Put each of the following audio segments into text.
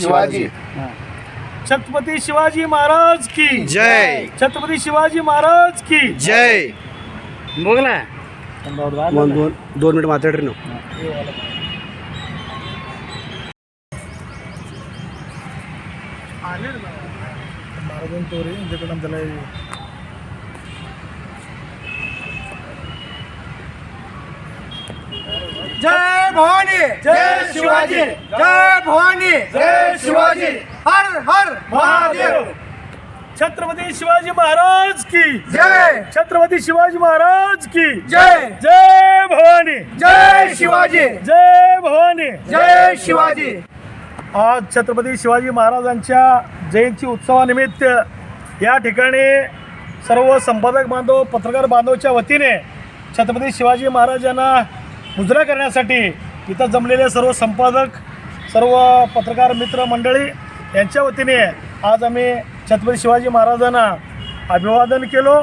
शिवाजी। छत्रपती शिवाजी महाराज की। जय। छत्रपती शिवाजी महाराज की। जय। बोगला दोन दोन दोन मिनिट मात्र ना जय। भवानी। जय शिवाजी। जय भवानी। जय शिवाजी। हर हर महादेव। छत्रपती शिवाजी महाराज की। जय। छत्रपती शिवाजी महाराज की। जय। जय भवानी। जय शिवाजी। जय भवानी। जय शिवाजी। आज छत्रपती शिवाजी महाराजांच्या जयंती उत्सवानिमित्त या ठिकाणी सर्व संपादक बांधव पत्रकार बांधवच्या वतीने छत्रपती शिवाजी महाराजांना मुजरा करण्यासाठी इथं जमलेले सर्व संपादक सर्व पत्रकार मित्र मंडळी यांच्या वतीने आज आम्ही छत्रपती शिवाजी महाराजांना अभिवादन केलो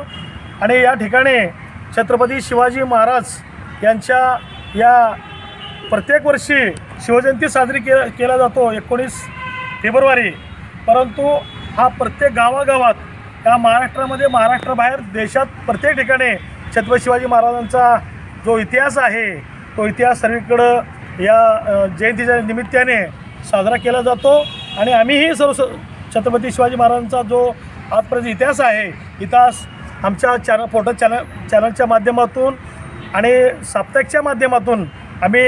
आणि या ठिकाणी छत्रपती शिवाजी महाराज यांच्या या प्रत्येक वर्षी शिवजयंती साजरी के केला जातो एकोणीस फेब्रुवारी. परंतु हा प्रत्येक गावागावात या महाराष्ट्रामध्ये महाराष्ट्राबाहेर देशात प्रत्येक ठिकाणी छत्रपती शिवाजी महाराजांचा जो इतिहास आहे तो इतिहास सर्वीकडं या जयंतीच्या निमित्ताने साजरा केला जातो. आणि आम्हीही सर्व स- छत्रपती शिवाजी महाराजांचा जो आजपर्यंत इतिहास आहे इतिहास आमच्या चॅनल फोटो चॅनल चॅनलच्या माध्यमातून आणि साप्ताहिकच्या माध्यमातून आम्ही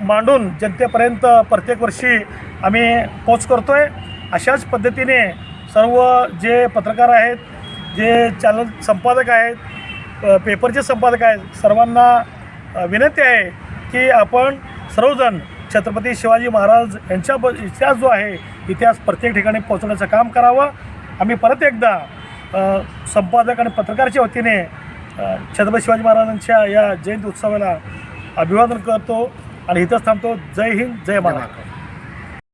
मांडून जनतेपर्यंत प्रत्येक वर्षी आम्ही पोच करतो आहे अशाच पद्धतीने सर्व जे पत्रकार आहेत जे चॅनल संपादक आहेत पेपरचे संपादक आहेत सर्वांना विनंती आहे की आपण सर्वजण छत्रपती शिवाजी महाराज यांच्या ब इतिहास जो आहे इतिहास प्रत्येक ठिकाणी पोहोचवण्याचं काम करावं. आम्ही परत एकदा संपादक आणि पत्रकारच्या वतीने छत्रपती शिवाजी महाराजांच्या या जयंती उत्सवाला अभिवादन करतो आणि इथंच थांबतो. जय हिंद जय महाराष्ट्र.